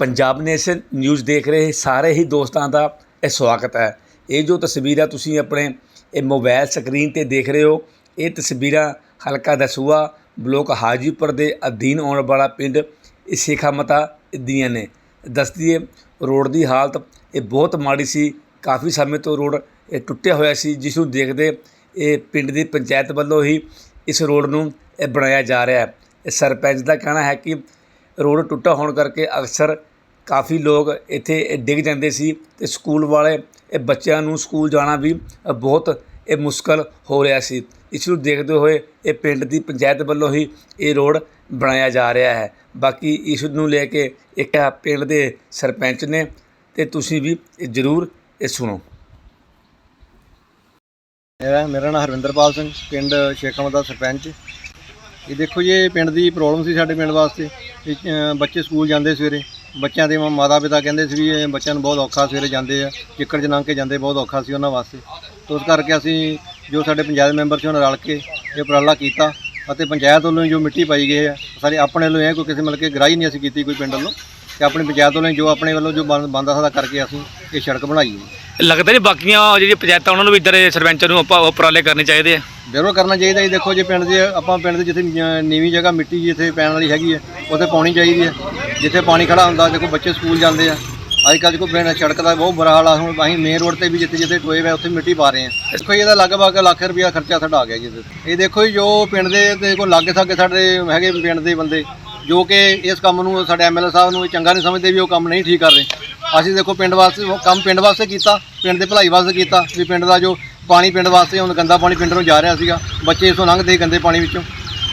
Punjab nation news ਦੇਖ ਰਹੇ ਸਾਰੇ ਹੀ ਦੋਸਤਾਂ ਦਾ ਇਹ ਸਵਾਗਤ ਹੈ। ਇਹ ਜੋ ਤਸਵੀਰਾਂ ਤੁਸੀਂ ਆਪਣੇ ਇਹ ਮੋਬਾਈਲ ਸਕਰੀਨ ਤੇ ਦੇਖ ਰਹੇ ਹੋ, ਇਹ ਤਸਵੀਰਾਂ ਹਲਕਾ ਦਸੂਆ ਬਲੋਕ ਹਾਜੀਪੁਰ ਦੇ ਅਧੀਨ ਆਉਣ ਵਾਲਾ ਪਿੰਡ ਇਹ ਸ਼ੇਖਾ ਮਤਾ ਦੀਆਂ ਨੇ। ਦੱਸਦੀਏ ਰੋਡ ਦੀ ਹਾਲਤ ਇਹ ਬਹੁਤ ਮਾੜੀ ਸੀ। ਕਾਫੀ ਸਮੇਂ ਤੋਂ ਰੋਡ ਇਹ ਟੁੱਟਿਆ ਹੋਇਆ ਸੀ, ਜਿਸ ਨੂੰ ਦੇਖਦੇ ਇਹ ਪਿੰਡ ਦੀ ਪੰਚਾਇਤ ਵੱਲੋਂ ਹੀ ਇਸ ਰੋਡ ਨੂੰ ਇਹ ਬਣਾਇਆ ਜਾ ਰਿਹਾ ਹੈ। ਇਹ ਸਰਪੰਚ ਦਾ ਕਹਿਣਾ ਹੈ ਕਿ ਰੋਡ ਟੁੱਟਾ ਹੋਣ ਕਰਕੇ ਅਕਸਰ ਕਾਫੀ ਲੋਕ ਇੱਥੇ ਡਿੱਗ ਜਾਂਦੇ ਸੀ ਅਤੇ ਸਕੂਲ ਵਾਲੇ, ਇਹ ਬੱਚਿਆਂ ਨੂੰ ਸਕੂਲ ਜਾਣਾ ਵੀ ਬਹੁਤ ਇਹ ਮੁਸ਼ਕਲ ਹੋ ਰਿਹਾ ਸੀ। ਇਸ ਨੂੰ ਦੇਖਦੇ ਹੋਏ ਇਹ ਪਿੰਡ ਦੀ ਪੰਚਾਇਤ ਵੱਲੋਂ ਹੀ ਇਹ ਰੋਡ ਬਣਾਇਆ ਜਾ ਰਿਹਾ ਹੈ। ਬਾਕੀ ਇਸ ਨੂੰ ਲੈ ਕੇ ਇੱਕ ਪਿੰਡ ਦੇ ਸਰਪੰਚ ਨੇ ਅਤੇ ਤੁਸੀਂ ਵੀ ਜ਼ਰੂਰ ਇਹ ਸੁਣੋ। ਮੇਰਾ ਮੇਰਾ ਨਾਮ ਹਰਵਿੰਦਰਪਾਲ ਸਿੰਘ, ਪਿੰਡ ਸ਼ੇਖਾਂ ਦਾ ਸਰਪੰਚ। ਇਹ ਦੇਖੋ ਜੀ, ਇਹ ਪਿੰਡ ਦੀ ਪ੍ਰੋਬਲਮ ਸੀ ਸਾਡੇ ਪਿੰਡ ਵਾਸਤੇ। ਬੱਚੇ ਸਕੂਲ ਜਾਂਦੇ ਸਵੇਰੇ। ਬੱਚਿਆਂ ਦੇ ਮਾਤਾ ਪਿਤਾ ਕਹਿੰਦੇ ਸੀ ਵੀ ਇਹ ਬੱਚਿਆਂ ਨੂੰ ਬਹੁਤ ਔਖਾ ਸਵੇਰੇ ਜਾਂਦੇ ਆ ਚਿੱਕੜ 'ਚ ਲੰਘ ਕੇ ਜਾਂਦੇ ਬਹੁਤ ਔਖਾ ਸੀ ਉਹਨਾਂ ਵਾਸਤੇ। ਤੋਂ ਉਸ ਕਰਕੇ ਅਸੀਂ ਜੋ ਸਾਡੇ ਪੰਚਾਇਤ ਮੈਂਬਰ ਸੀ ਉਹਨਾਂ ਰਲ ਕੇ ਇਹ ਉਪਰਾਲਾ ਕੀਤਾ ਅਤੇ ਪੰਚਾਇਤ ਵੱਲੋਂ ਜੋ ਮਿੱਟੀ ਪਾਈ ਗਈ ਹੈ ਸਾਰੇ ਆਪਣੇ ਵੱਲੋਂ ਇਹ ਕੋਈ ਕਿਸੇ ਮਤਲਬ ਕਿ ਗ੍ਰਾਹੀ ਨਹੀਂ ਅਸੀਂ ਕੀਤੀ ਕੋਈ ਪਿੰਡ ਵੱਲੋਂ ਤੇ ਆਪਣੀ ਪੰਚਾਇਤ ਵੱਲੋਂ ਜੋ ਆਪਣੇ ਵੱਲੋਂ ਜੋ ਬਣਦਾ ਸਾਡਾ ਕਰਕੇ ਅਸੀਂ ਇਹ ਸੜਕ ਬਣਾਈ ਹੈ। ਲੱਗਦਾ ਨਹੀਂ ਬਾਕੀਆਂ ਜਿਹੜੀਆਂ ਪੰਚਾਇਤਾਂ ਉਹਨਾਂ ਨੂੰ ਵੀ ਇੱਧਰ ਸਰਪੰਚ ਨੂੰ ਆਪਾਂ ਉਪਰਾਲੇ ਕਰਨੇ ਚਾਹੀਦੇ ਆ। ਜ਼ਰੂਰ ਕਰਨਾ ਚਾਹੀਦਾ ਜੀ। ਦੇਖੋ ਜੇ ਪਿੰਡ ਦੇ ਆਪਾਂ ਪਿੰਡ ਦੇ ਜਿੱਥੇ ਨੀਵੀਂ ਜਗ੍ਹਾ ਮਿੱਟੀ ਜਿੱਥੇ ਪੈਣ ਵਾਲੀ ਹੈਗੀ ਹੈ ਉੱਥੇ ਪਾਉਣੀ ਚਾਹੀਦੀ ਹੈ। ਜਿੱਥੇ ਪਾਣੀ ਖੜਾ ਹੁੰਦਾ, ਦੇਖੋ ਬੱਚੇ ਸਕੂਲ ਜਾਂਦੇ ਆ। ਅੱਜ ਕੱਲ੍ਹ ਦੇਖੋ ਪਿੰਡ ਸੜਕ ਦਾ ਬਹੁਤ ਬੁਰਾ ਹਾਲ ਆ। ਹੁਣ ਅਸੀਂ ਮੇਨ ਰੋਡ ਤੇ ਵੀ ਜਿੱਥੇ ਜਿੱਥੇ ਟੋਏ ਹੋਏ ਉੱਥੇ ਮਿੱਟੀ ਪਾ ਰਹੇ ਆ। ਦੇਖੋ ਜੀ ਇਹਦਾ ਲਗਭਗ ਲੱਖ ਰੁਪਇਆ ਖਰਚਾ ਸਾਡਾ ਆ ਗਿਆ ਜੀ ਇਹ ਦੇਖੋ ਜੀ, ਜੋ ਪਿੰਡ ਦੇ ਤੇ ਕੋਈ ਲਾਗੇ ਸਾਗੇ ਸਾਡੇ ਹੈਗੇ ਪਿੰਡ ਦੇ ਬੰਦੇ, ਜੋ ਕਿ ਇਸ ਕੰਮ ਨੂੰ, ਸਾਡੇ ਐਮਐਲਏ ਸਾਹਿਬ ਨੂੰ ਚੰਗਾ ਨਹੀਂ ਸਮਝਦੇ ਵੀ ਉਹ ਕੰਮ ਨਹੀਂ ਠੀਕ ਕਰ ਰਹੇ। ਅਸੀਂ ਦੇਖੋ ਪਿੰਡ ਵਾਸਤੇ ਕੰਮ ਪਿੰਡ ਵਾਸਤੇ ਕੀਤਾ, ਪਿੰਡ ਦੇ ਭਲਾਈ ਵਾਸਤੇ ਕੀਤਾ, ਵੀ ਪਿੰਡ ਦਾ ਜੋ ਪਾਣੀ ਪਿੰਡ ਵਾਸਤੇ, ਹੁਣ ਗੰਦਾ ਪਾਣੀ ਪਿੰਡ ਨੂੰ ਜਾ ਰਿਹਾ ਸੀਗਾ। ਬੱਚੇ ਇਸੋਂ ਲੰਘਦੇ ਗੰਦੇ ਪਾਣੀ ਵਿੱਚੋਂ।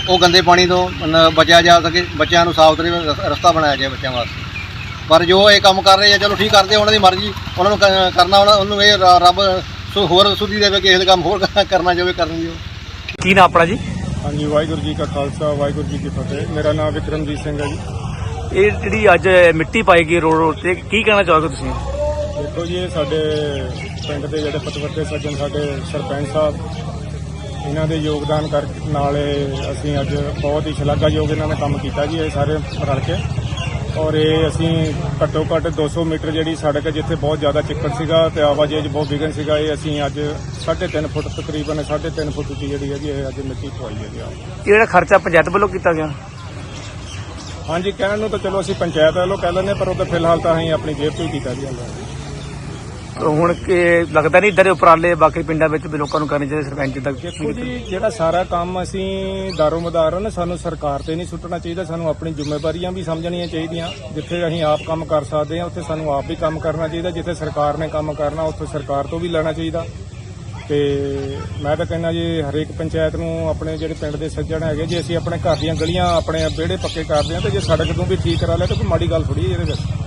ਉਹ ਗੰਦੇ ਪਾਣੀ ਤੋਂ ਨ- ਬਚਿਆ ਜਾ ਸਕੇ ਬੱਚਿਆਂ ਨੂੰ ਸਾਫ਼ ਸੁਥਰੇ ਰਸ- ਰਸਤਾ ਬਣਾਇਆ ਜਾਏ ਬੱਚਿਆਂ ਵਾਸਤੇ। ਪਰ ਜੋ ਇਹ ਕੰਮ ਕਰ ਰਹੇ ਆ ਚਲੋ ਠੀਕ ਕਰਦੇ ਆ, ਉਹਨਾਂ ਦੀ ਮਰਜ਼ੀ ਉਹਨਾਂ ਨੂੰ ਕ- ਕਰਨਾ ਉਹਨਾਂ ਉਹਨੂੰ ਇਹ ਰ- ਰੱਬ ਸੋ ਹੋਰ ਸੁਧੀ ਦੇਵੇ ਕਿਸੇ ਦੇ ਕੰਮ ਹੋਰ ਕਰਨਾ ਜਾਵੇ ਕਰਨ ਦੀ ਉਹ ਕੀ ਨਾ ਆਪਣਾ ਜੀ? ਹਾਂਜੀ ਵਾਹਿਗੁਰੂ ਜੀ ਕਾ ਖਾਲਸਾ ਵਾਹਿਗੁਰੂ ਜੀ ਕੀ ਫਤਿਹ। ਮੇਰਾ ਨਾਮ ਵਿਕਰਮਜੀਤ ਸਿੰਘ ਹੈ ਜੀ। ਇਹ ਜਿਹੜੀ ਅੱਜ ਮਿੱਟੀ ਪਾਈ ਗਈ ਰੋਡ ਰੋਡ ਤੇ ਕੀ ਕਹਿਣਾ ਚਾਹੋਗੇ ਤੁਸੀਂ? ਦੇਖੋ ਜੀ ਇਹ ਸਾਡੇ ਪਿੰਡ ਦੇ ਜਿਹੜੇ ਪਤਵੰਤੇ ਸੱਜਣ ਸਾਡੇ ਸਰਪੰਚ ਸਾਹਿਬ ਇਹਨਾਂ ਦੇ ਯੋਗਦਾਨ ਕਰ ਨਾਲ ਅਸੀਂ ਅੱਜ ਬਹੁਤ ਹੀ ਸ਼ਲਾਘਾਯੋਗ ਇਹਨਾਂ ਨੇ ਕੰਮ ਕੀਤਾ ਜੀ ਇਹ ਸਾਰੇ ਰਲ ਕੇ। ਔਰ ਇਹ ਅਸੀਂ ਘੱਟੋ ਘੱਟ 200 ਮੀਟਰ ਜਿਹੜੀ ਸੜਕ ਜਿੱਥੇ ਬਹੁਤ ਜ਼ਿਆਦਾ ਚਿੱਕੜ ਸੀਗਾ ਤੇ ਆਵਾਜਾਈ 'ਚ ਬਹੁਤ ਵਿਘਨ ਸੀਗਾ ਇਹ ਅਸੀਂ ਅੱਜ 3.5 ਫੁੱਟ ਤਕਰੀਬਨ 3.5 ਫੁੱਟ ਉੱਚੀ ਜਿਹੜੀ ਹੈਗੀ ਇਹ ਅੱਜ ਮਿੱਟੀ ਪਵਾਈ ਹੈ ਜੀ ਆਪ। ਇਹ ਜਿਹੜਾ ਖਰਚਾ ਪੰਚਾਇਤ ਵੱਲੋਂ ਕੀਤਾ ਗਿਆ? ਹਾਂਜੀ ਕਹਿਣ ਨੂੰ ਤਾਂ ਚਲੋ ਅਸੀਂ ਪੰਚਾਇਤ ਵੱਲੋਂ ਕਹਿ ਲੈਂਦੇ ਹਾਂ, ਪਰ ਉਹ ਤਾਂ ਫਿਲਹਾਲ ਤਾਂ ਅਸੀਂ ਆਪਣੀ ਜੇਬ ਤੋਂ ਹੀ ਕੀਤਾ ਜੀ। ਹੁਣ ਕਿ ਲੱਗਦਾ ਨਹੀਂ ਇੱਧਰ ਉਪਰਾਲੇ ਬਾਕੀ ਪਿੰਡਾਂ ਵਿੱਚ ਵੀ ਲੋਕਾਂ ਨੂੰ ਕਰਨੇ ਚਾਹੀਦੇ ਸਰਪੰਚ ਤੱਕ ਦੇਖੋ ਜੀ, ਜਿਹੜਾ ਸਾਰਾ ਕੰਮ ਅਸੀਂ ਦਾਰੋ ਮਦਾਰ ਆ ਨਾ, ਸਾਨੂੰ ਸਰਕਾਰ ਤੇ ਨਹੀਂ ਸੁੱਟਣਾ ਚਾਹੀਦਾ, ਸਾਨੂੰ ਆਪਣੀ ਜ਼ਿੰਮੇਵਾਰੀਆਂ ਵੀ ਸਮਝਣੀਆਂ ਚਾਹੀਦੀਆਂ। ਜਿੱਥੇ ਅਸੀਂ ਆਪ ਕੰਮ ਕਰ ਸਕਦੇ ਹਾਂ ਉੱਥੇ ਸਾਨੂੰ ਆਪ ਵੀ ਕੰਮ ਕਰਨਾ ਚਾਹੀਦਾ, ਜਿੱਥੇ ਸਰਕਾਰ ਨੇ ਕੰਮ ਕਰਨਾ, ਉੱਥੇ ਸਰਕਾਰ ਤੋਂ ਵੀ ਲੈਣਾ ਚਾਹੀਦਾ। ਤੇ ਮੈਂ ਤਾਂ ਕਹਿੰਦਾ ਜੀ, ਹਰੇਕ ਪੰਚਾਇਤ ਨੂੰ ਆਪਣੇ ਜਿਹੜੇ ਪਿੰਡ ਦੇ ਸੱਜਣ ਹੈਗੇ, ਜੇ ਅਸੀਂ ਆਪਣੇ ਘਰ ਦੀਆਂ ਗਲੀਆਂ ਆਪਣੇ ਵਿਹੜੇ ਪੱਕੇ ਕਰਦੇ ਹਾਂ ਤੇ ਜੇ ਸੜਕ ਨੂੰ ਵੀ ਠੀਕ ਕਰਾ ਲਿਆ, ਤਾਂ ਕੋਈ ਮਾੜੀ ਗੱਲ ਥੋੜੀ ਹੈ ਇਹਦੇ ਵਿੱਚ।